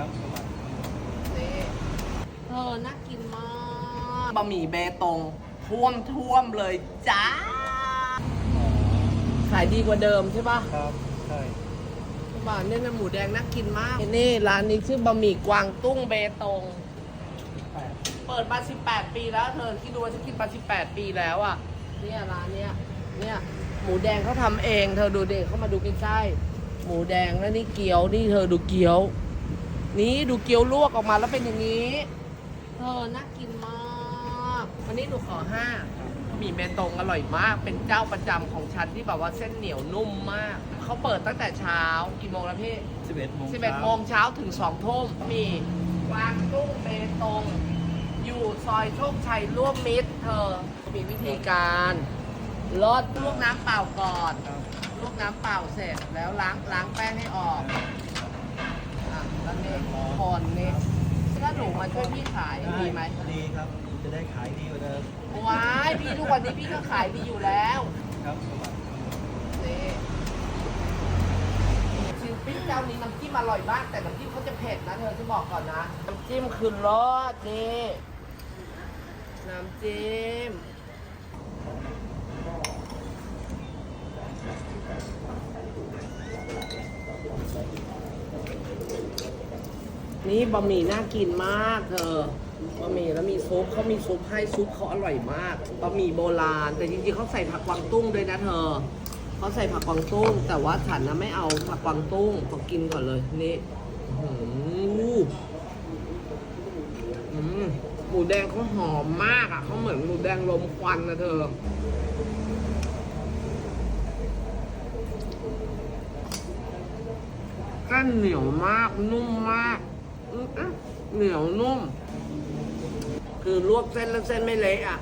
ครับสวัสดีนี่เออน่ากินมากบะหมี่เบตงท่วมท่วมเลยจ้า ขายดีกว่าเดิมใช่ปะครับใช่บ้านเนี่ยนะหมูแดงน่ากินมาก นี่ร้านนี้ชื่อบะหมี่กวางตุ้งเบตงแปดเปิดมา 18 ปีแล้วเธอคิดดูว่าฉันกินมา 18 ปีแล้วอะ เนี่ยร้านเนี้ย เนี่ยหมูแดงเขาทำเอง เธอดูเด็กเข้ามาดูใกล้ๆ หมูแดงแล้วนี่เกี๊ยว นี่เธอดูเกี๊ยว นี่ดูเกี๊ยวลวกออกมาแล้วเป็นอย่างนี้เธอน่ากินมากวันนี้หนูขอห้าหมี่เบตงอร่อยมาก เป็นเจ้าประจำของฉันที่แบบว่าเส้นเหนียวนุ่มมากเขาเปิดตั้งแต่เช้ากี่โมงแล้วพี่สิบเอ็ดโมง11โมงเช้าถึง2ทุ่มมีกวางตุ้งเบตง อยู่ซอยโชคชัยร่วมมิตร เธอ มีวิธีการลดลวกน้ำเปล่าก่อนครับลวกน้ำเปล่าเสร็จแล้วล้างล้างแป้งให้ออก อะแล้วนี่คนนี่ถ้าหนูมาช่วยพี่ขายดีไหมดีครับ จะได้ขายดีกว่าเดิมว้ายพี่ทุกวันนี้พี่ก็ขายดีอยู่แล้วครับสวัสดีนี่ชิลปิ้งเจ้านี้น้ำจิ้มอร่อยมากแต่น้ำจิ้มเขาจะเผ็ดนะเธอจะบอกก่อนนะน้ำจิ้มคือรสนี่น้ำจิ้ม นี่บะหมี่น่ากินมากเธอบะหมี่แล้วมีซุปเขามีซุปให้ซุปเขาอร่อยมากบะหมี่โบราณ แต่จริงๆเขาใส่ผักกวางตุ้งด้วยนะเธอเขาใส่ผักกวางตุ้ง แต่ว่าฉันนะไม่เอาผักกวางตุ้งขอกินก่อนเลยนี่หมหมูแดงเขาหอมมากอะเขาเหมือนหมูแดงลมควันนะเธอเส้นเหนียวมากนุ่มมาก เหนียวนุ่ม คือลวกเส้นแล้วเส้นไม่เละอะ